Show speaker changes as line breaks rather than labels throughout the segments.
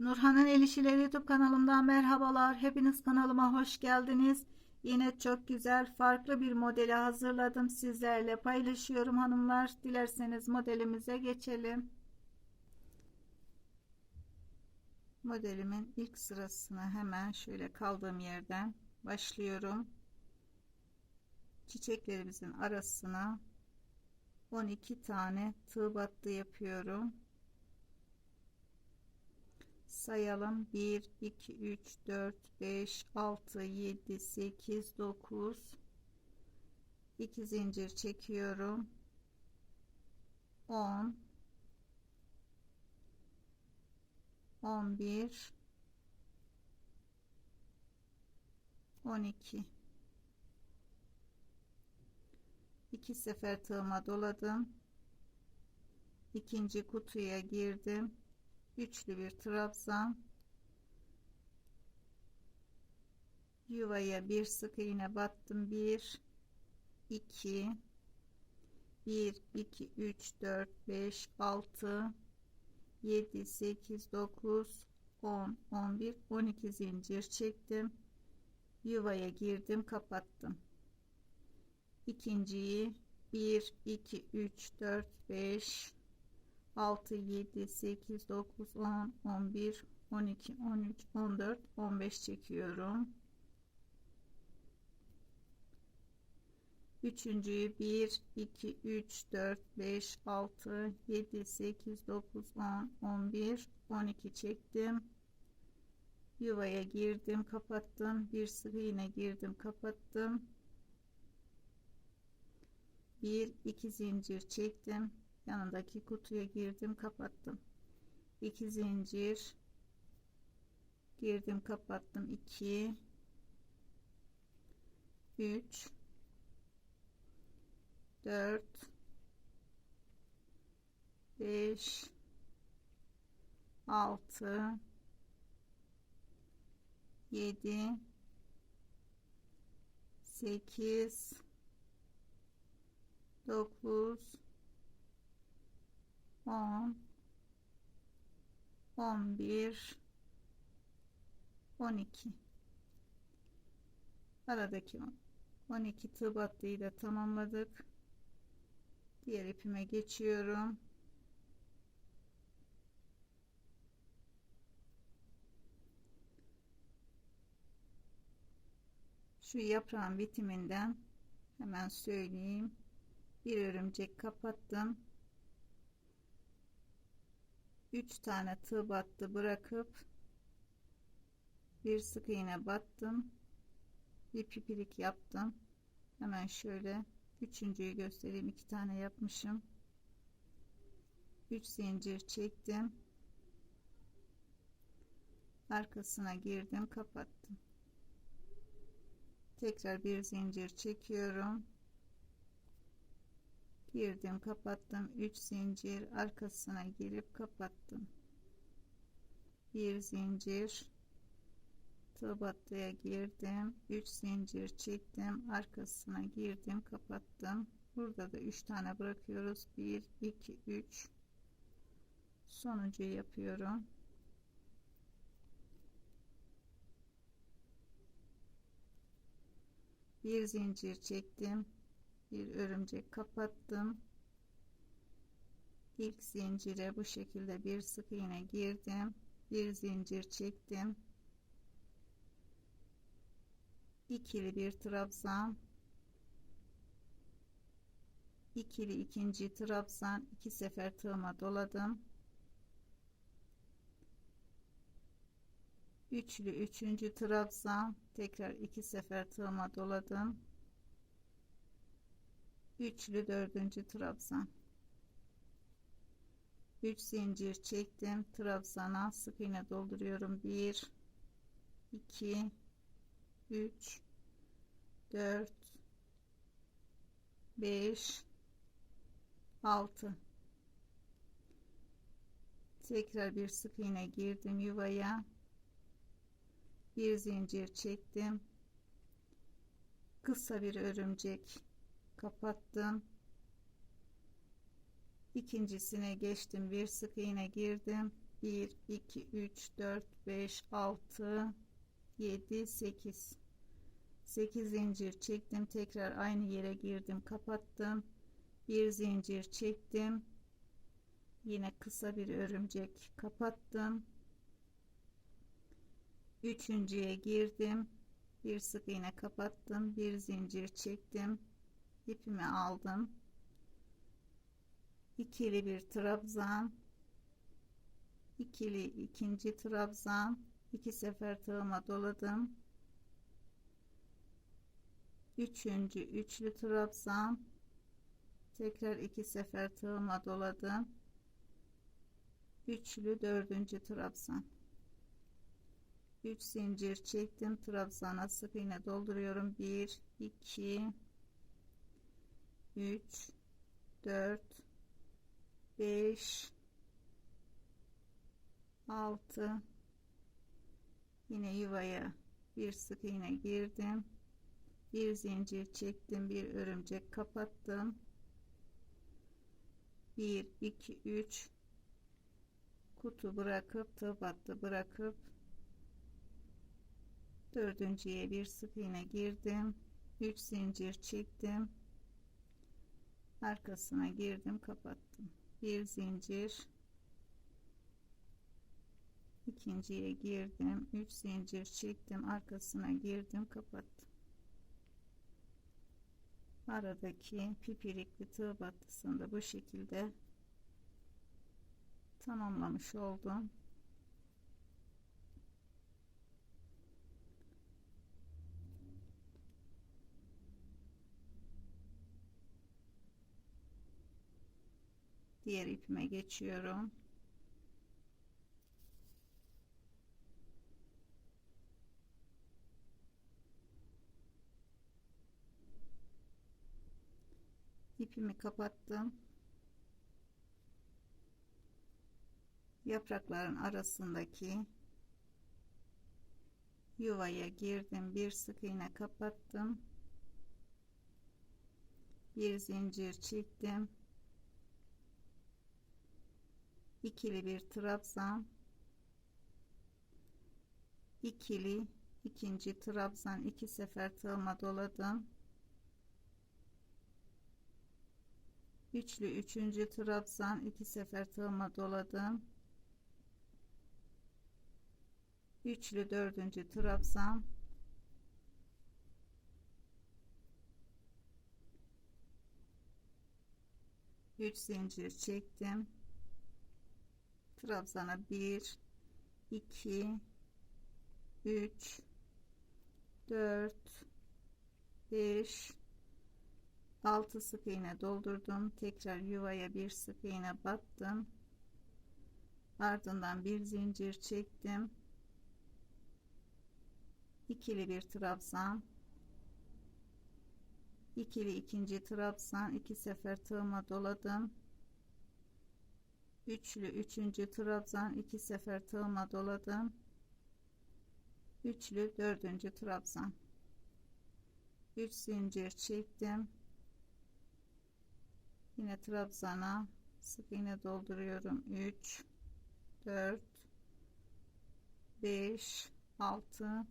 Nurhan'ın El İşileri YouTube kanalımdan merhabalar. Hepiniz kanalıma hoş geldiniz. Yine çok güzel farklı bir modeli hazırladım. Sizlerle paylaşıyorum hanımlar. Dilerseniz modelimize geçelim. Modelimin ilk sırasına hemen şöyle kaldığım yerden başlıyorum. Çiçeklerimizin arasına 12 tane tığ battı yapıyorum sayalım. 1 2 3 4 5 6 7 8 9 2 zincir çekiyorum. 10 11 12 2 sefer tığıma doladım. İkinci kutuya girdim üçlü bir trabzan. Yuvaya bir sık iğne battım. 1 2 1 2 3 4 5 6 7 8 9 10 11 12 zincir çektim. Yuvaya girdim kapattım. İkinciyi 1 2 3 4 5 6 7 8 9 10 11 12 13 14 15 çekiyorum. Üçüncüyü 1 2 3 4 5 6 7 8 9 10 11 12 çektim. Yuvaya girdim kapattım. Bir sık iğne girdim kapattım. Bir iki zincir çektim yanındaki kutuya girdim kapattım. 2 zincir. Girdim kapattım. 2 3 4 5 6 7 8 9 10 11 12 aradaki 12 tığ battıyı da tamamladık. Diğer ipime geçiyorum. Şu yaprağın bitiminden hemen söyleyeyim. Bir örümcek kapattım 3 tane tığ battı bırakıp bir sık iğne battım. Bir pipirik yaptım. Hemen şöyle üçüncüyü göstereyim. İki tane yapmışım. 3 zincir çektim. Arkasına girdim kapattım. Tekrar bir zincir çekiyorum girdim kapattım. 3 zincir arkasına girip kapattım. Bir zincir tığ battıya girdim. 3 zincir çektim. Arkasına girdim kapattım. Burada da 3 tane bırakıyoruz. 1 2 3 sonuncu yapıyorum. Bir zincir çektim bir örümcek kapattım. İlk zincire bu şekilde bir sık iğne girdim. Bir zincir çektim. İkili bir trabzan. İkili ikinci trabzan. İki sefer tığıma doladım. Üçlü üçüncü trabzan. Tekrar iki sefer tığıma doladım üçlü dördüncü trabzan. 3 zincir çektim. Trabzana sık iğne dolduruyorum. 1 2 3 4 5 6 tekrar bir sık iğne girdim yuvaya. Bir zincir çektim. Kısa bir örümcek kapattım. İkincisine geçtim. Bir sık iğne girdim. 1 2 3 4 5 6 7 8 8 zincir çektim. Tekrar aynı yere girdim. Kapattım. Bir zincir çektim. Yine kısa bir örümcek kapattım. Üçüncüye girdim. Bir sık iğne kapattım. Bir zincir çektim ipimi aldım. İkili bir trabzan ikili ikinci trabzan. İki sefer tığıma doladım. Üçüncü üçlü trabzan. Tekrar iki sefer tığıma doladım. Üçlü dördüncü trabzan. 3 zincir çektim. Trabzana sık iğne dolduruyorum. 1 2 3 4 5 6 yine yuvaya bir sık iğne girdim. Bir zincir çektim bir örümcek kapattım. 1 2 3 kutu bırakıp tığ battı bırakıp dördüncüye bir sık iğne girdim. 3 zincir çektim arkasına girdim kapattım. Bir zincir. İkinciye girdim 3 zincir çektim arkasına girdim kapattım. Aradaki pipirikli tığ battısını bu şekilde tamamlamış oldum diğer ipime geçiyorum. İpimi kapattım. Yaprakların arasındaki yuvaya girdim. Bir sık iğne kapattım. Bir zincir çektim ikili bir trabzan. İkili ikinci trabzan iki sefer tığıma doladım. Üçlü üçüncü trabzan iki sefer tığıma doladım. Üçlü dördüncü trabzan. Üç zincir çektim trabzana 1 2 3 4 5 6 sık iğne doldurdum. Tekrar yuvaya bir sık iğne battım. Ardından bir zincir çektim. İkili bir trabzan. İkili ikinci trabzan. İki sefer tığıma doladım üçlü üçüncü trabzan iki sefer tığıma doladım. Üçlü dördüncü trabzan 3 zincir çektim. Yine trabzana sık iğne dolduruyorum. 3 4 5 6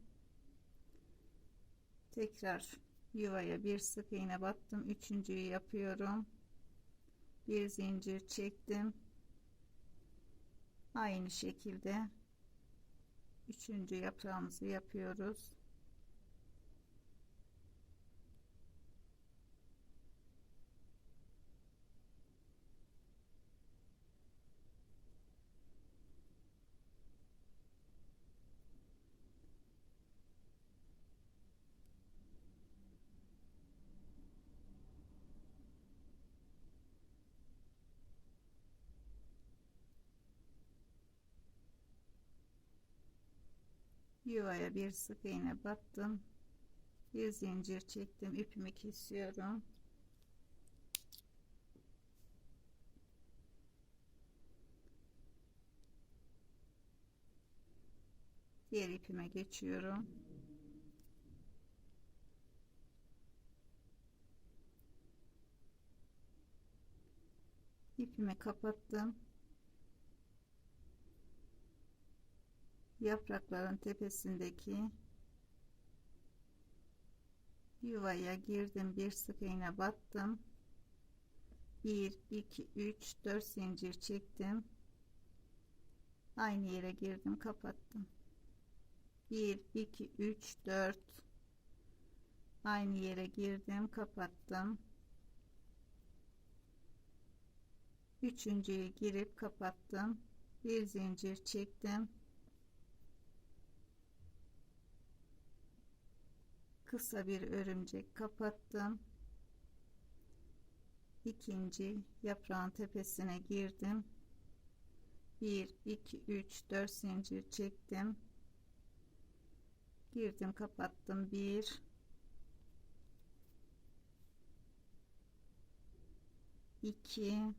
tekrar yuvaya bir sık iğne battım. Üçüncüyü yapıyorum. Bir zincir çektim aynı şekilde üçüncü yaprağımızı yapıyoruz yuvaya bir sık iğne battım. Bir zincir çektim ipimi kesiyorum. Diğer ipime geçiyorum. İpimi kapattım yaprakların tepesindeki yuvaya girdim. Bir sık iğne battım. 1 2 3 4 zincir çektim. Aynı yere girdim kapattım. 1 2 3 4 aynı yere girdim kapattım. Üçüncüyü girip kapattım. Bir zincir çektim kısa bir örümcek kapattım. İkinci yaprağın tepesine girdim. 1 2 3 4 zincir çektim. Girdim kapattım. 1 2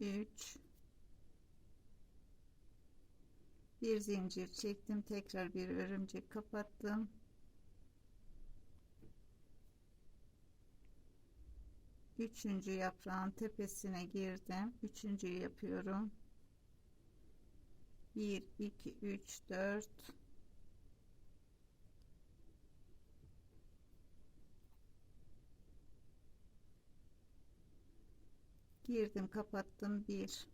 3 bir zincir çektim tekrar bir örümcek kapattım. Üçüncü yaprağın tepesine girdim. Üçüncüyü yapıyorum. 1 2 3 4 girdim kapattım. 1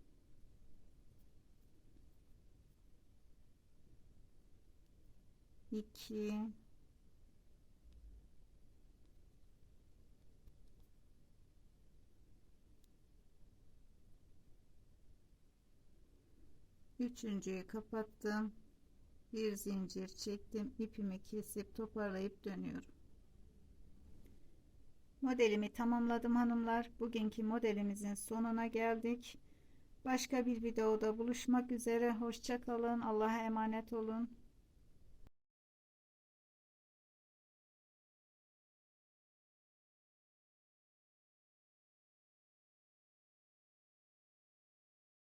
2 üçüncüyü kapattım. Bir zincir çektim. İpimi kesip toparlayıp dönüyorum. Modelimi tamamladım hanımlar. Bugünkü modelimizin sonuna geldik. Başka bir videoda buluşmak üzere. Hoşça kalın. Allah'a emanet olun